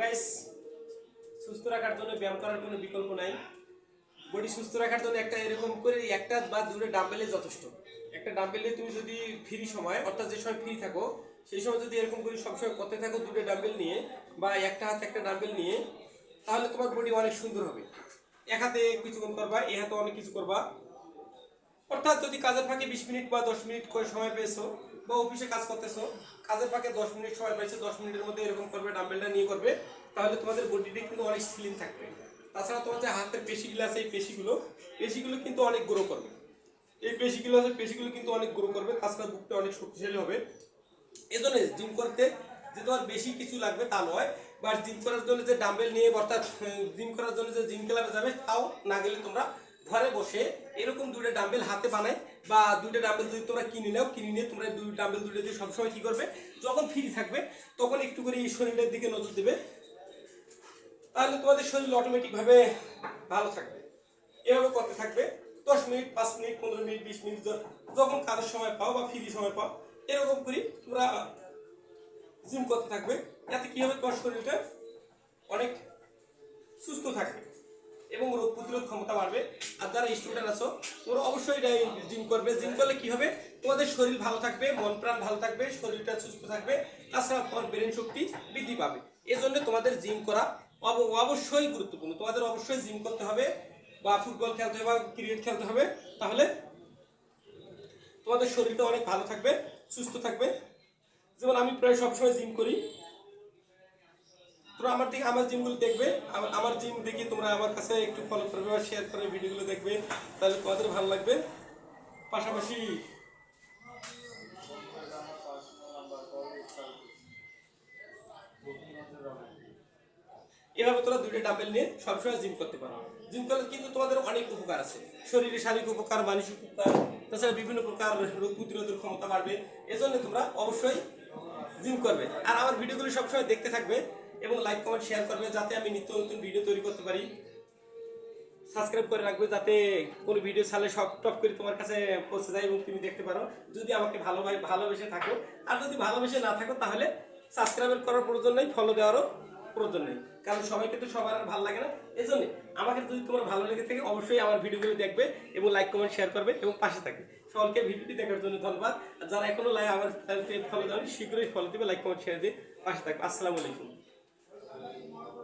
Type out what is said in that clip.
Guys সুস্থ রাখার জন্য ব্যায়াম করার কোনো বিকল্প নাই। বডি সুস্থ রাখার জন্য একটা এরকম করে একটা বা দুটো ডাম্বেলে যথেষ্ট। একটা ডাম্বেলে তুমি যদি ফ্রি সময়, অর্থাৎ যে সময় ফ্রি থাকো, সেই সময় যদি এরকম করে সবসময় করতে থাকো দুটো ডাম্বেল নিয়ে বা একটা হাতে একটা ডাম্বেল নিয়ে, তাহলে তোমার বডি অনেক সুন্দর হবে। এক হাতে কিছুক্ষণ করবা, এ হাতে অনেক কিছু করবা। অর্থাৎ যদি কাজের ফাঁকে বিশ মিনিট বা দশ মিনিট করে সময় পেয়েছ বা অফিসে কাজ করতেছো, কাজের ফাঁকে দশ মিনিট সময় পেয়েছ দশ মিনিটের মধ্যে এরকম করবে ডাম্বেলটা নিয়ে করবে, তাহলে তোমাদের বডিটা কিন্তু অনেক স্লিম থাকবে। তাছাড়া তোমার যে হাতের পেশিগুলো আছে, এই পেশিগুলো পেশিগুলো কিন্তু অনেক গ্রো করবে। এই পেশিগুলো আছে, পেশিগুলো কিন্তু অনেক গ্রো করবে, তাছাড়া বুকটা অনেক শক্তিশালী হবে। এই এজন্য জিম করতে যে তোমার বেশি কিছু লাগবে তা নয় বা জিম করার জন্য যে ডাম্বেল নিয়ে, অর্থাৎ জিম করার জন্য যে জিম ক্লাবে যাবে, তাও না গেলে তোমরা ঘরে বসে এরকম দুটো ডাম্বেল হাতে বানায় বা দুটো ডাম্বেল যদি তোমরা কিনে নাও, কিনে নিয়ে তোমরা দুই ডাম্বেল দুটো দিয়ে সবসময় কি করবে? যখন ফ্রি থাকবে, তখন একটু করে এই শরীরের দিকে নজর দেবে। তাহলে তোমাদের শরীর অটোমেটিকভাবে ভালো থাকবে। এভাবে করতে থাকবে, দশ মিনিট, পাঁচ মিনিট, পনেরো মিনিট, বিশ মিনিট যখন কাজের সময় পাও বা ফ্রি সময় পাও, এরকম করি তোমরা জিম করতে থাকবে। এতে কি হবে, তোমার শরীরটা অনেক সুস্থ থাকবে এবং রোগ প্রতিরোধ ক্ষমতা বাড়বে। আর যারা স্টুডেন্ট আছো তোমরা অবশ্যই জিম করবে। জিম করলে কি হবে? তোমাদের শরীর ভালো থাকবে, মন প্রাণ ভালো থাকবে, শরীরটা সুস্থ থাকবে, তাছাড়া তোমার ব্রেন শক্তি বৃদ্ধি পাবে। এজন্য তোমাদের জিম করা অব- অবশ্যই গুরুত্বপূর্ণ। তোমাদের অবশ্যই জিম করতে হবে, বা ফুটবল খেলতে হবে, বা ক্রিকেট খেলতে হবে। তাহলে তোমাদের শরীরটা অনেক ভালো থাকবে, সুস্থ থাকবে। যেমন আমি প্রায় সবসময় জিম করি। তোমরা আমার দিকে আমার জিমগুলো দেখবে। আমার- জিম দেখে তোমরা আমার কাছে একটু ফলো করবে বা শেয়ার করে ভিডিওগুলো দেখবে। তাহলে তোমাদের ভালো লাগবে। পাশাপাশি এভাবে তোমরা দুইটা ডাম্বেল নিয়ে সবসময় জিম করতে পারো। জিম করলে কিন্তু তোমাদের অনেক উপকার আছে। শরীরে শারীরিক উপকার, মানসিক উপকার, তাছাড়া বিভিন্ন প্রকার রোগ প্রতিরোধের ক্ষমতা বাড়বে। এজন্য তোমরা অবশ্যই জিম করবে। আর আমার ভিডিওগুলো সবসময় দেখতে থাকবে। এবং লাইক কমেন্ট শেয়ার করবে যাতে আমি নিত্য নতুন ভিডিও তৈরি করতে পারি। সাবস্ক্রাইব করে রাখবে যাতে কোনো ভিডিও ছাড়লে সব টপ করে তোমার কাছে পৌঁছে যায় এবং তুমি দেখতে পারো। যদি আমাকে ভালোভাবে ভালোবেসে থাকো, আর যদি ভালোবেসে না থাকো, তাহলে সাবস্ক্রাইব করার প্রয়োজন নেই ফলো দেওয়ারও প্রয়োজন নেই। কারণ সবাইকে তো সবার আর ভালো লাগে না। এই জন্য আমাকে যদি তোমার ভালো লেগে থাকে, অবশ্যই আমার ভিডিওগুলো দেখবে এবং লাইক কমেন্ট শেয়ার করবে এবং পাশে থাকবে। সকলকে ভিডিওটি দেখার জন্য ধন্যবাদ। যারা এখনও লাইক আমার ফলো দেওয়া শীঘ্রই ফলো দেবে লাইক কমেন্ট শেয়ার দিয়ে পাশে থাকবে। আসসালামু আলাইকুম। Thank you.